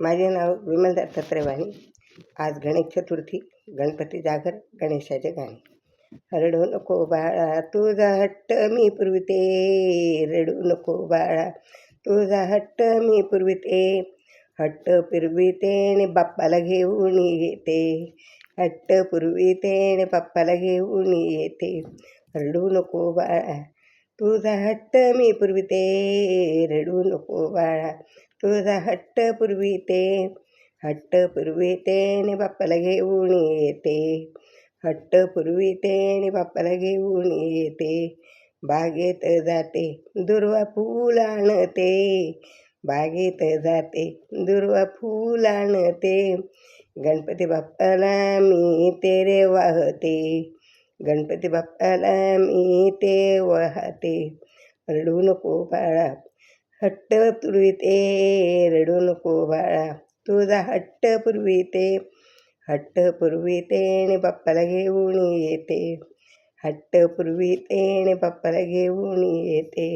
माझे नाव विमल दत्तात्रय आज गणेश चतुर्थी गणपती जागर गणेशाचे गाणे. रडू नको बाळा तुझा हट्ट मी पुरविते. रडू नको बाळा तुझा हट्ट मी पुरविते. हट्ट पुरविते आणि बाप्पाला घेऊन येते. हट्ट पुरविते आणि बाप्पाला घेऊन येते. रडू नको बाळा तुझा हट्ट मी पुरविते रडू नको बाळा. तुझा हट्ट पुरविते हट्ट पुरविते आणि बाप्पाला घेऊन येते. हट्ट पुरविते आणि बाप्पाला घेऊन येते. बागेत जाते दुर्वा फूल आणते. बागेत जाते दुर्वा फूल आणते. गणपती बाप्पाला मी तेरे वाहते. गणपती बाप्पाला मी ते वाहते रडू नको बाळा. हट्ट पुरविते रडू नको बाळा. तुझा हट्ट पूर्वी ते हट्ट पुरविते आणि बाप्पाला घेऊन येते. हट्ट पुरविते आणि बाप्पाला घेऊन येते.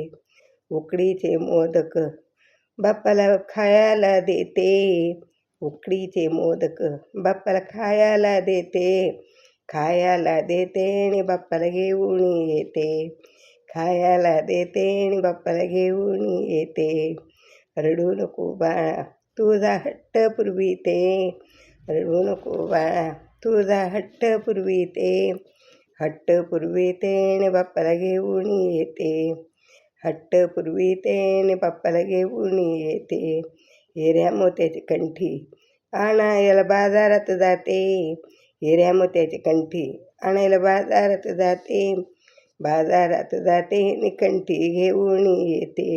उकडीचे मोदक बाप्पाला खायला देते. उकडीचे मोदक बाप्पाला खायला देते. खायाला देते आणि बाप्पाला घेऊन येते. खायला देते आणि बाप्पाला घेऊन येते. रडू नको बाळा तुझा हट्ट पुरविते. रडू नको बाळा तुझा हट्ट पुरविते. हट्ट पुरविते आणि बाप्पाला घेऊन येते. हट्ट पुरविते आणि बाप्पाला घेऊन येते. हिऱ्या मोत्याची कंठी आणायला बाजारात जाते. हिऱ्या मोत्याची कंठी आणायला बाजारात जाते. बाजारात जाते निकंठी घेऊन येते.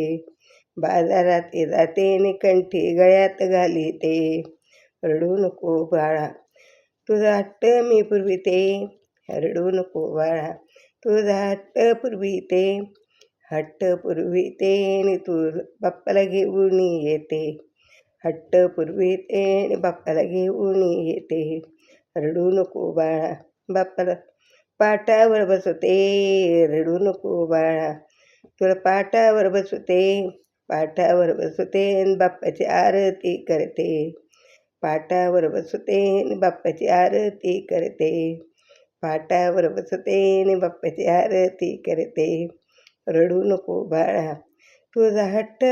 बाजारात जाते निकंठी गळ्यात घालीते. रडू नको बाळा तुझा हट्ट मी पूर्वी ते रडू नको बाळा तुझा हट्ट पूर्वी ते हट्ट पुरविते आणि तू बाप्पाला घेऊन येते. हट्ट पूर्वी ते बाप्पाला घेऊन येते. रडू नको बाळा बाप्पाला. पाटावर बसते रडू नको बाळा. तुला पाटावर बसते पाटावर बसते आणि बाप्पाची आरती करते. पाटावर बसते बाप्पाची आरती करते. पाटावर बसते बाप्पाची आरती करते. रडू नको बाळा तुझा हट्ट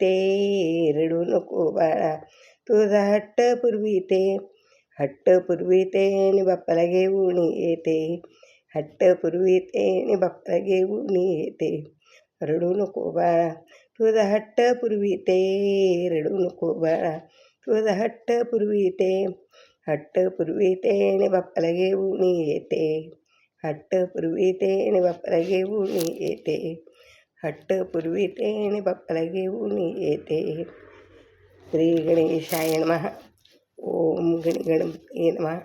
ते रडू नको बाळा तुझा हट्ट ते हट्ट पुरविते आणि बाप्पाला घेऊन येते. हट्ट पुरविते आणि बाप्पाला घेऊन येते. रडू नको बाळा तुझा हट्ट पुरविते रडू नको बाळा तुझा हट्ट पुरविते हट्ट पुरविते बाप्पाला घेऊन येते. हट्ट पुरविते बाप्पाला घेऊन येते. हट्ट पुरविते बाप्पाला घेऊन येते. श्री गणेशाय महा ओम गण गणपती नमः